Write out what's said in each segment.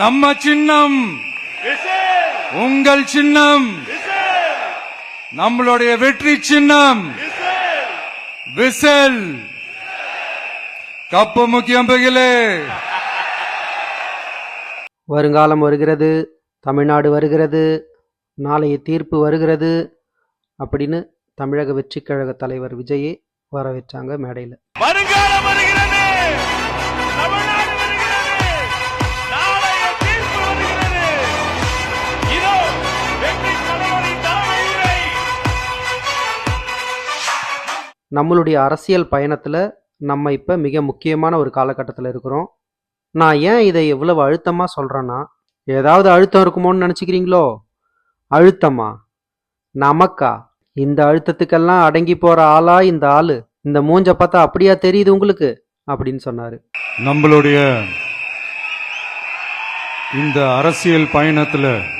நம்ம சின்னம். விசில் உங்கள் சின்னம். விசில் நம்மளுடைய வெற்றி சின்னம். விசில். விசில் கப்பு முக்கியம் பகிலே. வருங்காலம் வருகிறது தமிழ்நாடு வருகிறது நாளைய தீர்ப்பு வருகிறது அப்படின்னு தமிழக வெற்றிக் கழக தலைவர் விஜயை வரவேற்றாங்க மேடையில். நம்மளுடைய அரசியல் பயணத்தில் நம்ம இப்போ மிக முக்கியமான ஒரு காலகட்டத்தில் இருக்கிறோம். நான் ஏன் இதை எவ்வளவு அழுத்தமாக சொல்கிறேன்னா ஏதாவது அழுத்தம் இருக்குமோன்னு நினச்சிக்கிறீங்களோ? அழுத்தமா? நமக்கா? இந்த அழுத்தத்துக்கெல்லாம் அடங்கி போகிற ஆளா இந்த ஆள்? இந்த மூஞ்ச பார்த்தா அப்படியா தெரியுது உங்களுக்கு? அப்படின்னு சொன்னார். நம்மளுடைய இந்த அரசியல் பயணத்தில்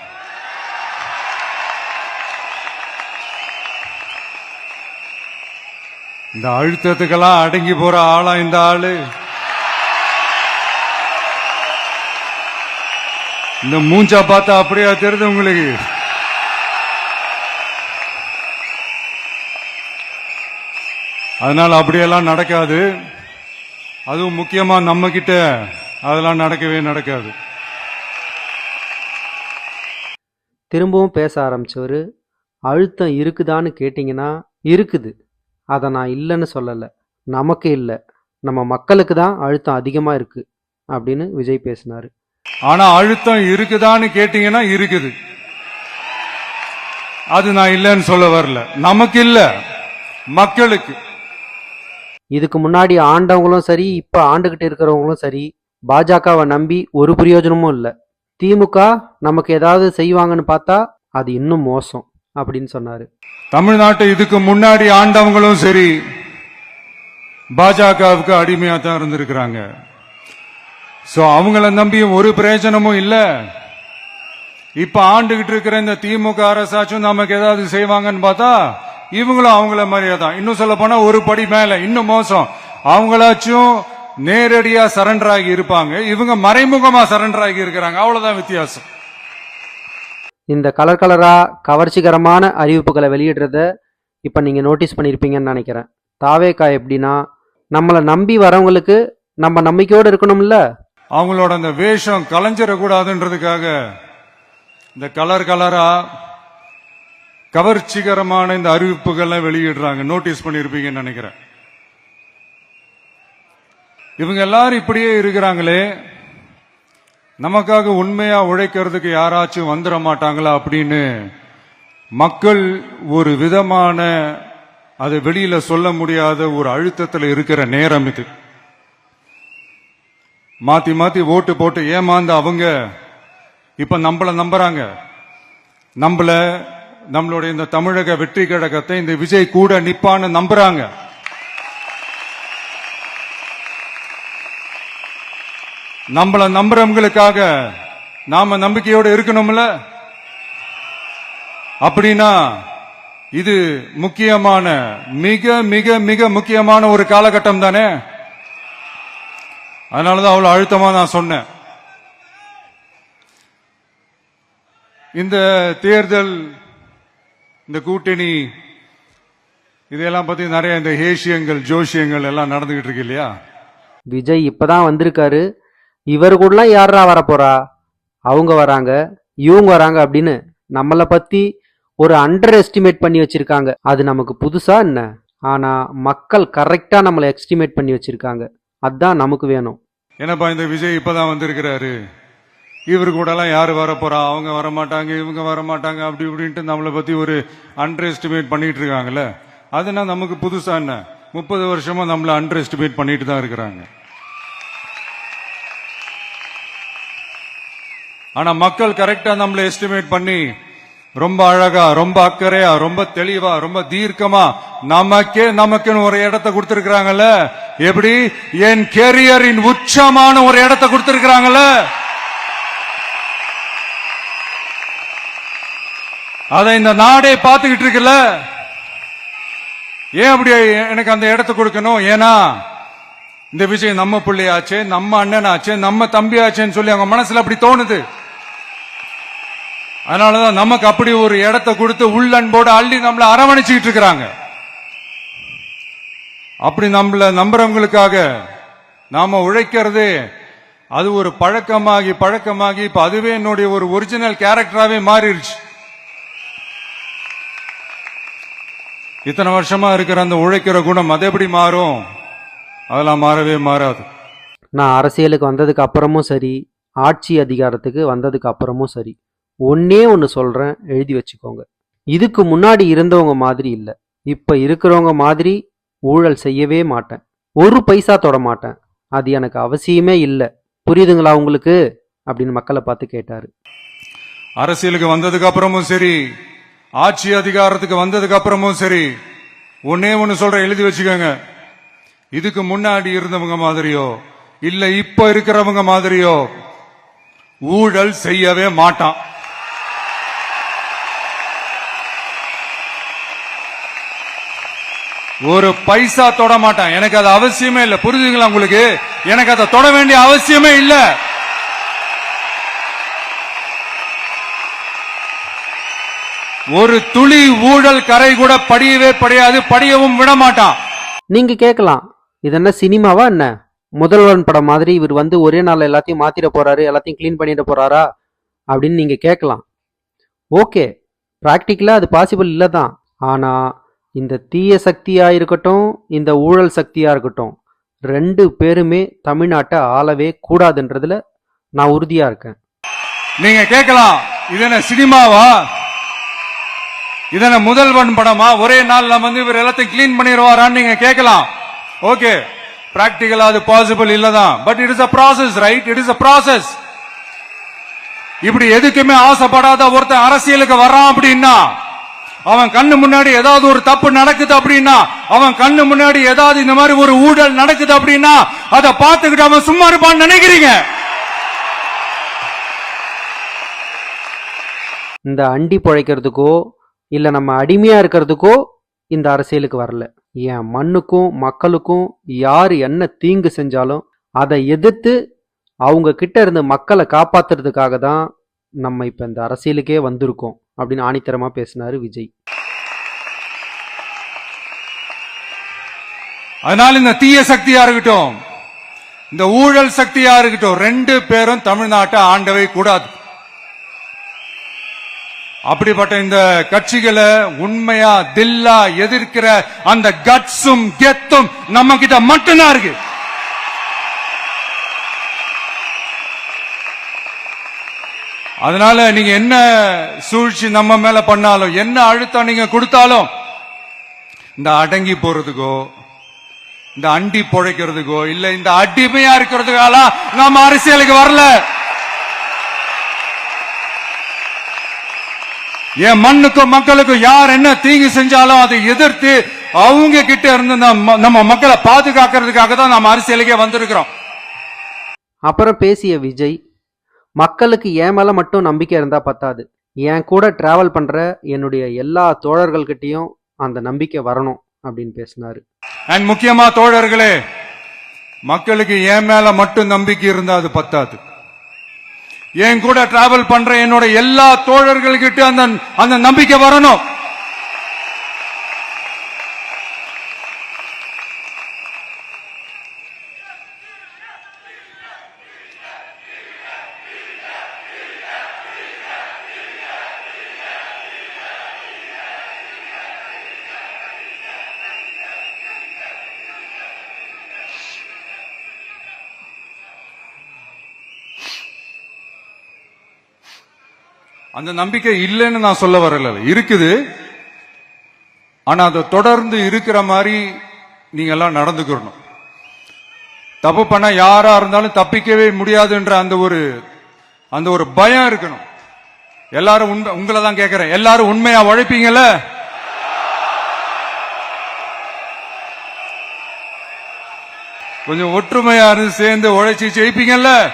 இந்த அழுத்தத்துக்கெல்லாம் அடங்கி போற ஆளா இந்த ஆளு. இந்த மூஞ்சா பார்த்தா அப்படியா தெரியுது உங்களுக்கு? அதனால அப்படியெல்லாம் நடக்காது. அதுவும் முக்கியமா நம்ம கிட்ட அதெல்லாம் நடக்கவே நடக்காது. திரும்பவும் பேச ஆரம்பிச்சவர் அழுத்தம் இருக்குதான்னு கேட்டிங்கன்னா இருக்குது. அதை நான் இல்லைன்னு சொல்லலை. நமக்கு இல்லை. நம்ம மக்களுக்கு தான் அழுத்தம் அதிகமாக இருக்குது அப்படின்னு விஜய் பேசினார். ஆனா அழுத்தம் இருக்குதான்னு கேட்டீங்கன்னா இருக்குது. அது நான் இல்லைன்னு சொல்ல வரல. நமக்கு இல்ல. மக்களுக்கு. இதுக்கு முன்னாடி ஆண்டவங்களும் சரி இப்போ ஆண்டுகிட்டு இருக்கிறவங்களும் சரி பாஜகவை நம்பி ஒரு பிரயோஜனமும் இல்லை. திமுக நமக்கு ஏதாவது செய்வாங்கன்னு பார்த்தா அது இன்னும் மோசம். அப்படின்னு சொன்னாரு. தமிழ்நாட்டை இதுக்கு முன்னாடி ஆண்டவங்களும் சரி பாஜகவுக்கு அடிமையா தான் இருந்திருக்கிறாங்க. சோ அவங்கள நம்பியும் ஒரு பிரயோஜனமும் இல்ல. இப்ப ஆண்டுகிட்டு இருக்கிற இந்த திமுக அரசாச்சும் நமக்கு ஏதாவது செய்வாங்கன்னு பார்த்தா இவங்களும் அவங்கள மாதிரியே தான். இன்னும் சொல்ல போனா ஒரு படி மேல இன்னும் மோசம். அவங்களாச்சும் நேரடியா சரண்டர் ஆகி இருப்பாங்க. இவங்க மறைமுகமா சரண்டர் ஆகி இருக்கிறாங்க. அவ்வளவுதான் வித்தியாசம். இந்த கலர் கலராக கவர்ச்சிகரமான அறிவிப்புகளை வெளியிடுறத இப்போ நீங்கள் நோட்டீஸ் பண்ணியிருப்பீங்கன்னு நினைக்கிறேன். தாவேக்கா எப்படின்னா நம்மளை நம்பி வரவங்களுக்கு நம்ம நம்பிக்கையோடு இருக்கணும்ல? அவங்களோட அந்த வேஷம் கலைஞ்சிடக்கூடாதுன்றதுக்காக இந்த கலர் கலரா கவர்ச்சிகரமான இந்த அறிவிப்புகள்லாம் வெளியிடுறாங்க. நோட்டீஸ் பண்ணியிருப்பீங்கன்னு நினைக்கிறேன். இவங்க எல்லாரும் இப்படியே இருக்கிறாங்களே நமக்காக உண்மையா உழைக்கிறதுக்கு யாராச்சும் வந்துட மாட்டாங்களா அப்படின்னு மக்கள் ஒரு விதமான அதை வெளியில சொல்ல முடியாத ஒரு அழுத்தத்தில் இருக்கிற நேரம் இது. மாத்தி மாத்தி ஓட்டு போட்டு ஏமாந்த அவங்க இப்ப நம்மள நம்புறாங்க. நம்மள நம்மளுடைய இந்த தமிழக வெற்றி கழகத்தை இந்த விஜய் கூட நிப்பான்னு நம்புறாங்க. நம்மள நம்புறவங்களுக்காக நாம நம்பிக்கையோட இருக்கணும்ல? அப்படின்னா இது முக்கியமான மிக மிக மிக முக்கியமான ஒரு காலகட்டம் தானே? அதனாலதான் அவ்வளவு அழுத்தமா நான் சொன்னேன். இந்த தேர்தல் இந்த கூட்டணி இதையெல்லாம் பத்தி நிறைய இந்த ஹேஷியங்கள் ஜோஷியங்கள் எல்லாம் நடந்துகிட்டு இருக்கு இல்லையா? விஜய் இப்பதான் வந்திருக்காரு. இவர் கூடலாம் யாரா வரப்போறா? அவங்க வராங்க இவங்க வராங்க அப்படின்னு நம்மளை பத்தி ஒரு அண்டர் எஸ்டிமேட் பண்ணி வச்சிருக்காங்க. அது நமக்கு புதுசா என்ன? ஆனா மக்கள் கரெக்டா நம்மளை எஸ்டிமேட் பண்ணி வச்சிருக்காங்க. அதான் நமக்கு வேணும். என்னப்பா இந்த விஜய் இப்பதான் வந்திருக்கிறாரு? இவர் கூட எல்லாம் யாரு வர போறா அவங்க வர மாட்டாங்க இவங்க வர மாட்டாங்க அப்படி இப்படின்ட்டு நம்மளை பத்தி ஒரு அண்டர் எஸ்டிமேட் பண்ணிட்டு இருக்காங்கல்ல? அதுனா நமக்கு புதுசா என்ன? முப்பது வருஷமா நம்மள அண்டர் எஸ்டிமேட் பண்ணிட்டு தான் இருக்கிறாங்க. ஆனா மக்கள் கரெக்டா நம்மள எஸ்டிமேட் பண்ணி ரொம்ப அழகா ரொம்ப அக்கறையா ரொம்ப தெளிவா ரொம்ப தீர்க்கமா நமக்கே நமக்குன்னு ஒரு இடத்த கொடுத்திருக்கிறாங்கல்ல? எப்படி? என் கெரியரின் உச்சமான ஒரு இடத்த கொடுத்திருக்கிறாங்கல்ல? அதை இந்த நாடே பார்த்துக்கிட்டு இருக்குல்ல? ஏன் அப்படி எனக்கு அந்த இடத்த கொடுக்கணும்? ஏன்னா இந்த விஜய் நம்ம பிள்ளையாச்சே நம்ம அண்ணனாச்சே நம்ம தம்பியாச்சேன்னு சொல்லி அவங்க மனசுல அப்படி தோணுது. அதனாலதான் நமக்கு அப்படி ஒரு இடத்தை கொடுத்து உள்ளன்போடு அள்ளி நம்மளை அரவணைச்சுக்கிட்டு இருக்கிறாங்க. அப்படி நம்மள நம்புறவங்களுக்காக நாம உழைக்கிறது அது ஒரு பழக்கமாகி பழக்கமாகி இப்ப அதுவே என்னுடைய ஒரு ஒரிஜினல் கேரக்டராகவே மாறிடுச்சு. இத்தனை வருஷமா இருக்கிற அந்த உழைக்கிற குணம் அது எப்படி மாறும்? அதெல்லாம் மாறவே மாறாது. நான் அரசியலுக்கு வந்ததுக்கு அப்புறமும் சரி ஆட்சி அதிகாரத்துக்கு வந்ததுக்கு அப்புறமும் சரி. ஒன்னே ஒன்று சொல்கிறேன் எழுதி வச்சுக்கோங்க. இதுக்கு முன்னாடி இருந்தவங்க மாதிரி இல்லை. இப்போ இருக்கிறவங்க மாதிரி ஊழல் செய்யவே மாட்டேன். ஒரு பைசா தொட மாட்டேன். அது எனக்கு அவசியமே இல்லை. புரியுதுங்களா உங்களுக்கு? அப்படின்னு மக்களை பார்த்து கேட்டாரு. அரசியலுக்கு வந்ததுக்கு அப்புறமும் சரி ஆட்சி அதிகாரத்துக்கு வந்ததுக்கு அப்புறமும் சரி ஒன்னே ஒன்னு சொல்ற எழுதி வச்சுக்கோங்க. இதுக்கு முன்னாடி இருந்தவங்க மாதிரியோ இல்ல இப்ப இருக்கிறவங்க மாதிரியோ ஊழல் செய்யவே மாட்டான். ஒரு பைசா தொட மாட்டான். எனக்கு அது அவசியமே இல்லை. புரிஞ்சுங்களா உங்களுக்கு? எனக்கு அதை தொட வேண்டிய அவசியமே இல்லை. ஒரு துளி ஊழல் கரை கூட படியவே படியாது. படியவும் விட மாட்டான். நீங்க கேட்கலாம் இது என்ன சினிமாவா என்ன? முதல்வன் படம் மாதிரி இவர் வந்து ஒரே நாள் எல்லாத்தையும் மாத்திர போறாரு எல்லாத்தையும் க்ளீன் பண்ணிட போறாரா? அப்படின்னு நீங்க கேட்கலாம் ஓகே. ப்ராக்டிக்கலா அது பாசிபிள் இல்லை தான் ஆனா இந்த தீய சக்தியாக இருக்கட்டும் இந்த ஊழல் சக்தியாக இருக்கட்டும் ரெண்டு பேருமே தமிழ்நாட்டை ஆளவே கூடாதுன்றதுல நான் உறுதியாக இருக்கேன். நீங்க கேட்கலாம் இது என்ன சினிமாவா? இதென முதல்வன் படமா? ஒரே நாள்ல வந்து இவர் எல்லாத்தையும் கிளீன் பண்ணிடுவாரான்னு நீங்க கேட்கலாம். ஓகே பிராக்டிக்கலா அது பாசிபிள் இல்லதான். But it is a process right it is a process இப்படி எதுக்குமே ஆசைப்படாத ஒருத்தன் அரசியலுக்கு வர்றான் அப்படின்னா அவன் கண்ணு முன்னாடி ஏதாவது ஒரு தப்பு நடக்குது அப்படின்னா அவன் கண்ணு முன்னாடி ஏதாவது இந்த மாதிரி ஒரு ஊழல் நடக்குது அப்படின்னா அதை பார்த்துக்கிட்டு அவன் சும்மா இருப்பான்னு நினைக்கிறீங்க? இந்த அண்டி பிழைக்கிறதுக்கோ இல்லை நம்ம அடிமையா இருக்கிறதுக்கோ இந்த அரசியலுக்கு வரல. என் மண்ணுக்கும் மக்களுக்கும் யார் என்ன தீங்கு செஞ்சாலும் அதை எதிர்த்து அவங்க கிட்ட இருந்து மக்களை காப்பாத்துறதுக்காக தான் நம்ம இப்ப இந்த அரசியலுக்கே வந்திருக்கோம். அப்படின்னு ஆணித்தரமாக பேசினார் விஜய். அதனால இந்த தீய சக்தியா இருக்கட்டும் இந்த ஊழல் சக்தியா இருக்கட்டும் ரெண்டு பேரும் தமிழ்நாட்டை ஆண்டவே கூடாது. அப்படிப்பட்ட இந்த கட்சிகளை உண்மையா தில்லா எதிர்க்கிற அந்த கட்ஸும் கெத்தும் நம்ம கிட்ட மட்டும்தான் இருக்கு. அதனால நீங்க என்ன சூழ்ச்சி நம்ம மேல பண்ணாலும் என்ன அழுத்தம் நீங்க கொடுத்தாலும் இந்த அடங்கி போறதுக்கோ இந்த அண்டி பொழைக்கிறதுக்கோ இல்ல இந்த அடிமையா இருக்கிறதுக்கால நாம அரசியலுக்கு வரல. என் மண்ணுக்கும் மக்களுக்கும் யார் என்ன தீங்கு செஞ்சாலும் அதை எதிர்த்து அவங்க கிட்ட இருந்து நம்ம நம்ம மக்களை பாதுகாக்கிறதுக்காக தான் நம்ம அரசியலுக்கே வந்திருக்கிறோம். அப்புறம் பேசிய விஜய் மக்களுக்கு என் மேலே மட்டும் நம்பிக்கை இருந்தால் பத்தாது. என் கூட டிராவல் பண்ணுற என்னுடைய எல்லா தோழர்கள்கிட்டையும் அந்த நம்பிக்கை வரணும் அப்படின்னு பேசினார். அண்ட் முக்கியமா தோழர்களே மக்களுக்கு என் மேல மட்டும் நம்பிக்கை இருந்தா அது பத்தாது. என் கூட டிராவல் பண்ற என்னோட எல்லா தோழர்கள்கிட்ட அந்த அந்த நம்பிக்கை வரணும். அந்த நம்பிக்கை இல்லைன்னு நான் சொல்ல வரல. இருக்குது. ஆனா அதை தொடர்ந்து இருக்கிற மாதிரி நீங்க எல்லாம் நடந்துக்கிறணும் தப்பு பண்ண யாரா இருந்தாலும் தப்பிக்கவே முடியாதுன்ற அந்த ஒரு அந்த ஒரு பயம் இருக்கணும். எல்லாரும் உண்மை உங்களை தான் கேட்கிறேன் எல்லாரும் உண்மையா உழைப்பீங்கல்ல? கொஞ்சம் ஒற்றுமையா இருந்து சேர்ந்து உழைச்சி ஜெயிப்பீங்கல்ல?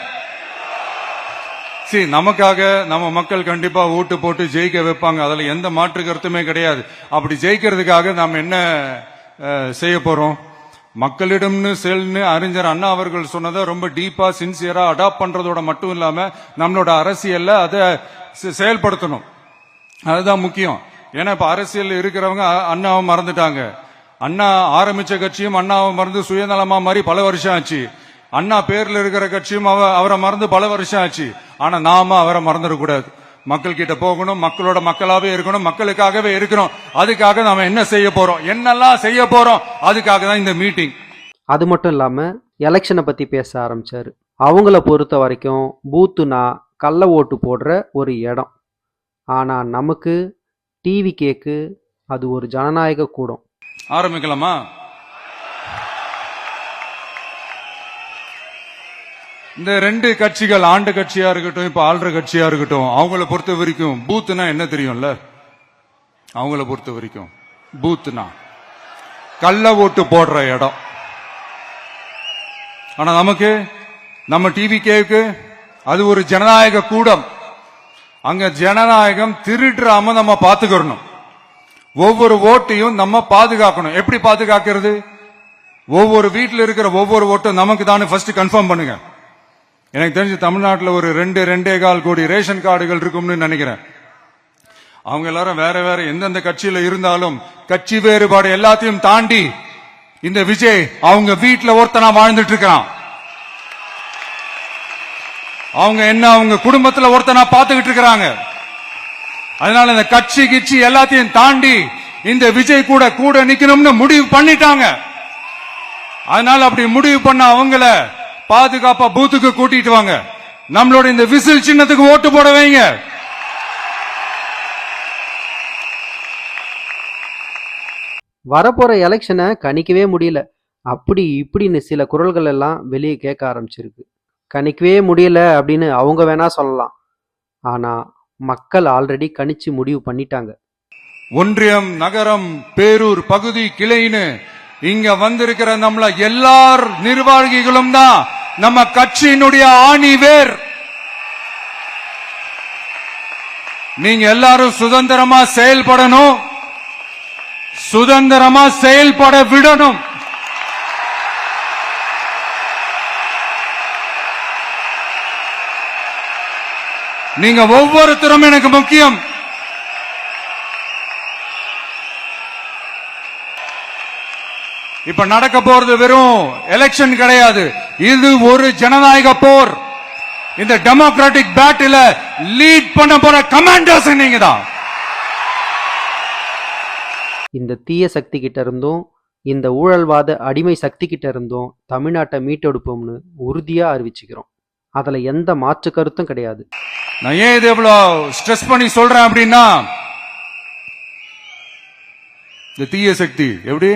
சரி நமக்காக நம்ம மக்கள் கண்டிப்பா ஓட்டு போட்டு ஜெயிக்க வைப்பாங்க. அதுல எந்த மாற்று கருத்துமே கிடையாது. அப்படி ஜெயிக்கிறதுக்காக நாம் என்ன செய்ய போறோம்? மக்களிடம்னு செல்னு அறிஞர் அண்ணா அவர்கள் சொன்னதை ரொம்ப டீப்பா சின்சியரா அடாப்ட் பண்றதோட மட்டும் இல்லாம நம்மளோட அரசியல்ல அதை செ- செயல்படுத்தணும். அதுதான் முக்கியம். ஏன்னா இப்ப அரசியல் இருக்கிறவங்க அண்ணாவை மறந்துட்டாங்க. அண்ணா ஆரம்பிச்ச கட்சியும் அண்ணாவை மறந்து சுயநலமா மாதிரி பல வருஷம் ஆச்சு. அண்ணா பேர்ல இருக்கிற கட்சியும் அவ அவரை மறந்து பல வருஷம் ஆச்சு. ஆனா நாம அவரை மறந்துடக்கூடாது மக்கள் கிட்ட போகணும் மக்களோட மக்களாவே இருக்கணும் மக்களுக்காகவே இருக்கணும் அதுக்காக நாம என்ன செய்ய போறோம்? என்னெல்லாம் செய்ய போறோம்? அதுக்காக தான் இந்த மீட்டிங். அது மட்டும் இல்லாமல் எலெக்ஷனை பற்றி பேச ஆரம்பிச்சாரு. அவங்கள பொறுத்த வரைக்கும் பூத்துனா கள்ள ஓட்டு போடுற ஒரு இடம். ஆனால் நமக்கு டிவி கேக்கு அது ஒரு ஜனநாயக கூடம். ஆரம்பிக்கலாமா? இந்த ரெண்டு கட்சிகள் ஆண்டு கட்சியா இருக்கட்டும் இப்ப ஆள்ற கட்சியா இருக்கட்டும் அவங்கள பொறுத்த வரைக்கும் பூத்துனா என்ன தெரியும்ல? அவங்கள பொறுத்த வரைக்கும் பூத்துனா கள்ள ஓட்டு போடுற இடம். ஆனா நமக்கு நம்ம டிவி கேக்கு அது ஒரு ஜனநாயக கூடம். அங்க ஜனநாயகம் திருடுறாம நம்ம பாத்துக்கிறணும். ஒவ்வொரு ஓட்டையும் நம்ம பாதுகாக்கணும். எப்படி பாதுகாக்கிறது? ஒவ்வொரு வீட்டில் இருக்கிற ஒவ்வொரு ஓட்டும் நமக்கு தானே ஃபர்ஸ்ட் கன்ஃபார்ம் பண்ணுங்க. எனக்கு தெரிஞ்சு தமிழ்நாட்டில் ஒரு ரெண்டு ரெண்டே கால் கோடி ரேஷன் கார்டுகள் இருக்கும்னு நினைக்கிறேன். அவங்க எல்லாரும் வேற வேற எந்தெந்த கட்சியில இருந்தாலும் கட்சி வேறுபாடு எல்லாத்தையும் தாண்டி இந்த விஜய் அவங்க வீட்டுல ஒருத்தனா வாழ்ந்துட்டு இருக்கிறான். அவங்க என்ன அவங்க குடும்பத்துல ஒருத்தனா பார்த்துக்கிட்டு இருக்கிறாங்க. அதனால இந்த கட்சி கிச்சி எல்லாத்தையும் தாண்டி இந்த விஜய் கூட கூட நிக்கணும்னு முடிவு பண்ணிட்டாங்க. அதனால அப்படி முடிவு பண்ண அவங்கள பாதுகாப்பா பூத்துக்கு கூட்டிட்டு வாங்க. நம்மளோட இந்த விசில் சின்னத்துக்கு ஓட்டு போட வைங்க. வரப்போகிற எலெக்ஷனை கணிக்கவே முடியல. அப்படி இப்படின்னு சில குரல்கள் எல்லாம் வெளியே கேட்க ஆரம்பிச்சிருக்கு. கணிக்கவே முடியல அப்படின்னு அவங்க வேணா சொல்லலாம். ஆனால் மக்கள் ஆல்ரெடி கணிச்சு முடிவு பண்ணிட்டாங்க. ஒன்றியம் நகரம் பேரூர் பகுதி கிளைன்னு இங்க வந்திருக்கிற நம்மள எல்லார் நிர்வாகிகளும் தான் நம்ம கட்சியினுடைய ஆணி வேர். நீங்க எல்லாரும் சுதந்திரமா செயல்படணும். சுதந்திரமா செயல்பட விடணும். நீங்க ஒவ்வொருத்தரும் எனக்கு முக்கியம். இப்ப நடக்க போறது வெறும் எலெக்ஷன் கிடையாது. இது ஒரு ஜனநாயக போர். இந்த டெமோக்ராட்டிக் பேட்டில லீட் பண்ண போற கமாண்டர்ஸ் நீங்க தான் இந்த தீய சக்தி கிட்ட இருந்தும் இந்த ஊழல்வாத அடிமை சக்தி கிட்ட இருந்தும் தமிழ்நாட்டை மீட்டெடுப்போம்னு உறுதியாக அறிவிச்சுக்கிறோம். அதில் எந்த மாற்று கருத்தும் கிடையாது. நான் ஏன் இது இவ்வளவு ஸ்ட்ரெஸ் பண்ணி சொல்றேன் அப்படின்னா இந்த தீய சக்தி எப்படி?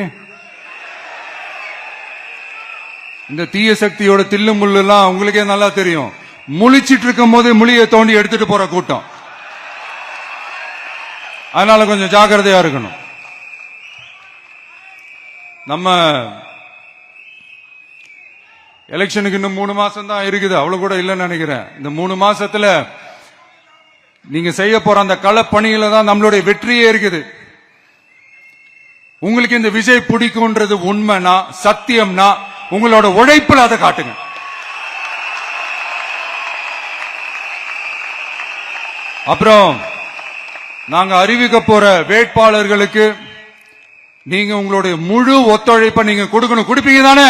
இந்த தீய சக்தியோட தில்லு முள்ளுலாம் உங்களுக்கே நல்லா தெரியும். முழிச்சிட்டு இருக்கும் போது முழியை தோண்டி எடுத்துட்டு போற கூட்டம். அதனால கொஞ்சம் ஜாக்கிரதையா இருக்கணும். நம்ம எலெக்ஷனுக்கு இன்னும் மூணு மாசம் தான் இருக்குது. அவ்வளவு கூட இல்லைன்னு நினைக்கிறேன். இந்த மூணு மாசத்துல நீங்க செய்ய போற அந்த களப்பணியில தான் நம்மளுடைய வெற்றியே இருக்குது. உங்களுக்கு இந்த விஜய் பிடிக்கும்ன்றது உண்மைனா சத்தியம்னா உங்களோட உழைப்பில் அதை காட்டுங்க. அப்புறம் நாங்க அறிவிக்க போற வேட்பாளர்களுக்கு நீங்க உங்களுடைய முழு ஒத்துழைப்பை நீங்க கொடுக்கணும். கொடுப்பீங்க தானே?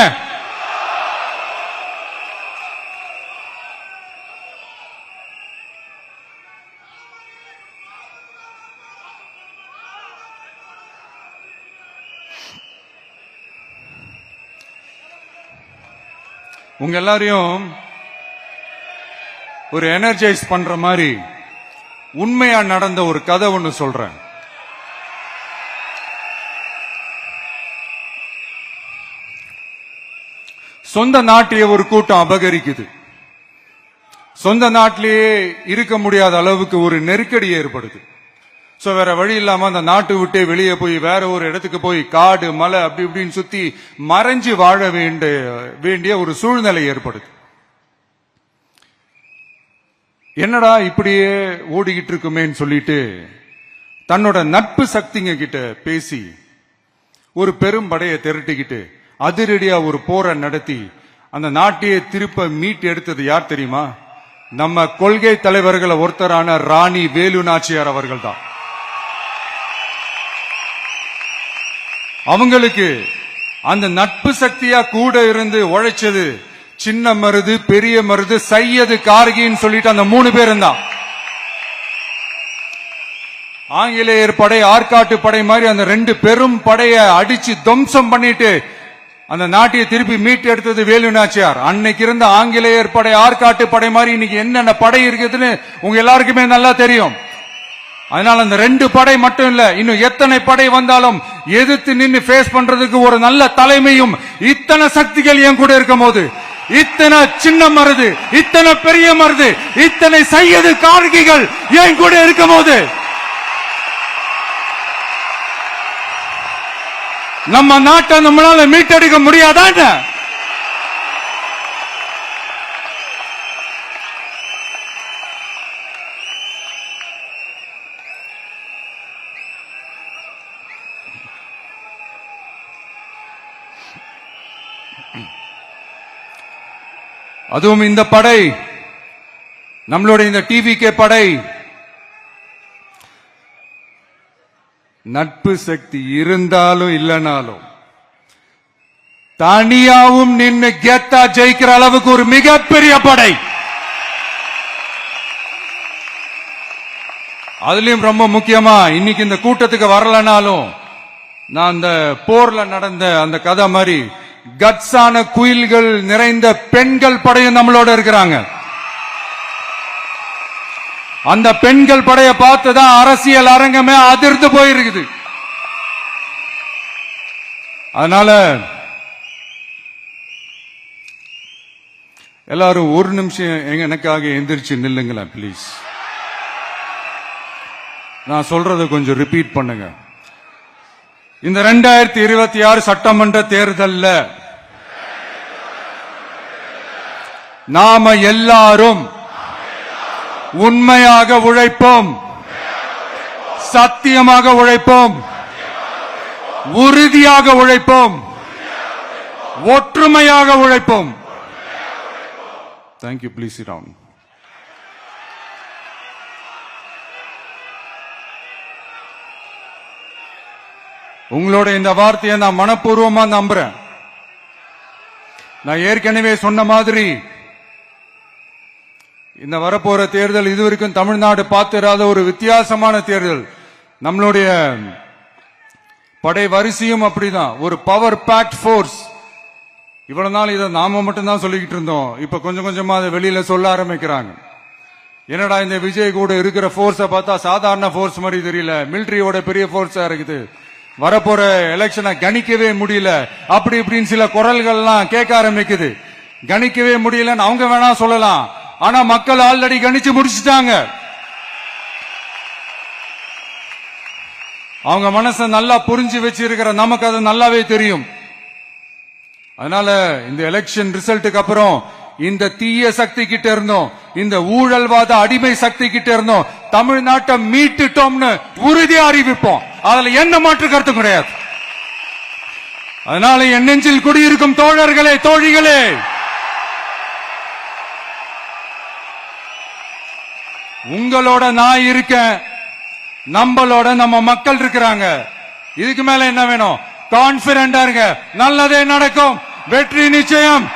உங்க எல்லாரையும் ஒரு எனர்ஜைஸ் பண்ற மாதிரி உண்மையா நடந்த ஒரு கதை ஒன்று சொல்றேன். சொந்த நாட்டையே ஒரு கூட்டம் அபகரிக்குது. சொந்த நாட்டிலேயே இருக்க முடியாத அளவுக்கு ஒரு நெருக்கடி ஏற்படுது. ஸோ வேற வழி இல்லாம அந்த நாட்டு விட்டே வெளியே போய் வேற ஒரு இடத்துக்கு போய் காடு மலை அப்படி இப்படின்னு சுத்தி மறைஞ்சு வாழ வேண்டிய வேண்டிய ஒரு சூழ்நிலை ஏற்படுது. என்னடா இப்படியே ஓடிக்கிட்டு இருக்குமேன்னு சொல்லிட்டு தன்னோட நட்பு சக்திங்க கிட்ட பேசி ஒரு பெரும் படையை திரட்டிக்கிட்டு அதிரடியா ஒரு போரை நடத்தி அந்த நாட்டையே திருப்ப மீட்டு எடுத்தது யார் தெரியுமா? நம்ம கொள்கை தலைவர்களை ஒருத்தரான ராணி வேலு நாச்சியார் அவர்கள் தான் அவங்களுக்கு அந்த நட்பு சக்தியா கூட இருந்து உழைச்சது சின்ன மருது பெரிய மருது சையது கார்கின்னு சொல்லிட்டு அந்த மூணு பேரும் தான் ஆங்கிலேயர் படை ஆற்காட்டு படை மாதிரி அந்த ரெண்டு பெரும் படையை அடிச்சு துவம்சம் பண்ணிட்டு அந்த நாட்டையை திருப்பி மீட்டு எடுத்தது வேலு நாச்சியார். அன்னைக்கு இருந்த ஆங்கிலேயர் படை ஆற்காட்டு படை மாதிரி இன்னைக்கு என்னென்ன படை இருக்குதுன்னு உங்க எல்லாருக்குமே நல்லா தெரியும். அதனால அந்த ரெண்டு படை மட்டும் இல்ல இன்னும் எத்தனை படை வந்தாலும் எதிர்த்து நின்று ஃபேஸ் பண்றதுக்கு ஒரு நல்ல தலைமையும் இத்தனை சக்திகள் என் கூட இருக்கும் போது இத்தனை சின்ன மருது இத்தனை பெரிய மருது இத்தனை சையது கார்கிகள் என் கூட இருக்கும் போது நம்ம நாட்டை நம்மளால மீட்டெடுக்க முடியாதா அதுவும் இந்த படை. நம்மளுடைய இந்த டிவி கே படை. நட்பு சக்தி இருந்தாலும் இல்லைனாலும் தனியாவும் நின்று கெத்தா ஜெயிக்கிற அளவுக்கு ஒரு மிகப்பெரிய படை. அதுலயும் ரொம்ப முக்கியமா இன்னைக்கு இந்த கூட்டத்துக்கு வரலனாலும் நான் அந்த போர்ல நடந்த அந்த கதை மாதிரி கட்ஸான குயில்கள் நிறைந்த பெண்கள் படையும் நம்மளோட இருக்கிறாங்க. அந்த பெண்கள் படையை பார்த்துதான் அரசியல் அரங்கமே அதிர்ந்து போயிருக்குது. அதனால எல்லாரும் ஒரு நிமிஷம் எனக்காக எந்திரிச்சு நில்லுங்களேன் ப்ளீஸ் நான் சொல்றதை கொஞ்சம் ரிப்பீட் பண்ணுங்க. இந்த ரெண்டாயிரத்தி இருபத்தி ஆறு சட்டமன்ற தேர்தல்ல நாம எல்லாரும் உண்மையாக உழைப்போம். சத்தியமாக உழைப்போம். உறுதியாக உழைப்போம். ஒற்றுமையாக உழைப்போம். தேங்க்யூ ப்ளீஸ் ராம் உங்களோட இந்த வார்த்தையை நான் மனப்பூர்வமா நம்புறேன். நான் ஏற்கனவே சொன்ன மாதிரி இந்த வரப்போற தேர்தல் இதுவரைக்கும் தமிழ்நாடு பார்த்திராத ஒரு வித்தியாசமான தேர்தல். நம்மளுடைய படை வரிசையும் அப்படிதான். ஒரு பவர் பேக்ட் ஃபோர்ஸ் இவ்வளவு நாள் இதை நாம மட்டும்தான் சொல்லிக்கிட்டு இருந்தோம். இப்ப கொஞ்சம் கொஞ்சமா அதை வெளியில சொல்ல ஆரம்பிக்கிறாங்க. என்னடா இந்த விஜய் கூட இருக்கிற போர்ஸை பார்த்தா சாதாரண ஃபோர்ஸ் மாதிரி தெரியல. மிலிட்டரியோட பெரிய போர்ஸா இருக்குது. வரப்போற எலெக்ஷனை கணிக்கவே முடியல. அப்படி இப்படின்னு சில குரல்கள்லாம் கேட்க ஆரம்பிக்குது. கணிக்கவே முடியலன்னு அவங்க வேணா சொல்லலாம். ஆனா மக்கள் ஆல்ரெடி கணிச்சு முடிச்சுட்டாங்க. அவங்க மனசை நல்லா புரிஞ்சு வச்சிருக்கிற நமக்கு அது நல்லாவே தெரியும். அதனால இந்த எலெக்ஷன் ரிசல்ட்டுக்கு அப்புறம் இந்த தீய சக்தி கிட்ட இருந்தோம். இந்த ஊழல்வாத அடிமை சக்தி கிட்ட இருந்தோம். தமிழ்நாட்டை மீட்டுட்டோம்னு உறுதி அறிவிப்போம். அதுல என்ன மாற்று கருத்து கிடையாது. அதனால என் நெஞ்சில் குடியிருக்கும் தோழர்களே தோழிகளே. உங்களோட நான் இருக்கேன் நம்மளோட நம்ம மக்கள் இருக்கிறாங்க. இதுக்கு மேல என்ன வேணும்? கான்பிடண்டா இருங்க. நல்லதே நடக்கும். வெற்றி நிச்சயம்.